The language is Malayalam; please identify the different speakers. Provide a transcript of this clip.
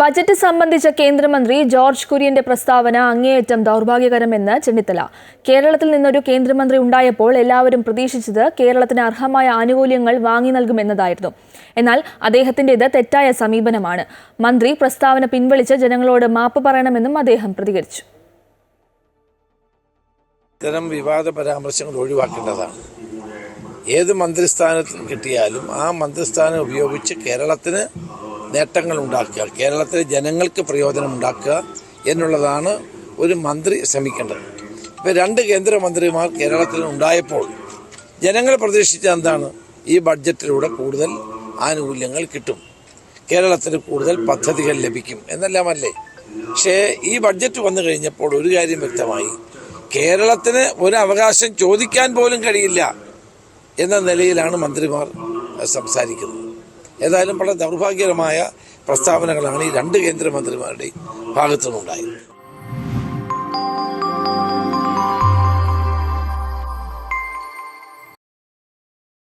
Speaker 1: ബജറ്റ് സംബന്ധിച്ച കേന്ദ്രമന്ത്രി ജോർജ് കുര്യന്റെ പ്രസ്താവന അങ്ങേയറ്റം ദൗർഭാഗ്യകരമെന്ന് ചെന്നിത്തല. കേരളത്തിൽ നിന്നൊരു കേന്ദ്രമന്ത്രി ഉണ്ടായപ്പോൾ എല്ലാവരും പ്രതീക്ഷിച്ചത് കേരളത്തിന് അർഹമായ ആനുകൂല്യങ്ങൾ വാങ്ങി നൽകുമെന്നതായിരുന്നു. എന്നാൽ അദ്ദേഹത്തിന്റെത് തെറ്റായ സമീപനമാണ്. മന്ത്രി പ്രസ്താവന പിൻവലിച്ച് ജനങ്ങളോട് മാപ്പ് പറയണമെന്നും അദ്ദേഹം പ്രതികരിച്ചു.
Speaker 2: ഇത്തരം വിവാദ പരാമർശങ്ങൾ ഒഴിവാക്കേണ്ടതാണ്. ഏത് മന്ത്രിസ്ഥാനത്ത് കിട്ടിയാലും ആ മന്ത്രിസ്ഥാനം ഉപയോഗിച്ച് കേരളത്തിന് നേട്ടങ്ങൾ ഉണ്ടാക്കുക കേരളത്തിലെ ജനങ്ങൾക്ക് പ്രയോജനം ഉണ്ടാക്കുക എന്നുള്ളതാണ് ഒരു മന്ത്രി ശ്രമിക്കേണ്ടത്. ഇപ്പോൾ രണ്ട് കേന്ദ്രമന്ത്രിമാർ കേരളത്തിൽ ഉണ്ടായപ്പോൾ ജനങ്ങൾ പ്രതീക്ഷിച്ച എന്താണ്? ഈ ബഡ്ജറ്റിലൂടെ കൂടുതൽ ആനുകൂല്യങ്ങൾ കിട്ടും. കേരളത്തിന് കൂടുതൽ പദ്ധതികൾ ലഭിക്കും എന്നെല്ലാമല്ലേ? പക്ഷേ ഈ ബഡ്ജറ്റ് വന്നു കഴിഞ്ഞപ്പോൾ ഒരു കാര്യം വ്യക്തമായി. കേരളത്തിന് ഒരു അവകാശം ചോദിക്കാൻ പോലും കഴിയില്ല എന്ന നിലയിലാണ് മന്ത്രിമാർ സംസാരിക്കുന്നത്. ഏതായാലും വളരെ ദൗർഭാഗ്യകരമായ പ്രസ്താവനകളാണ് ഈ രണ്ട് കേന്ദ്രമന്ത്രിമാരുടെയും ഭാഗത്തുനിന്നുണ്ടായത്.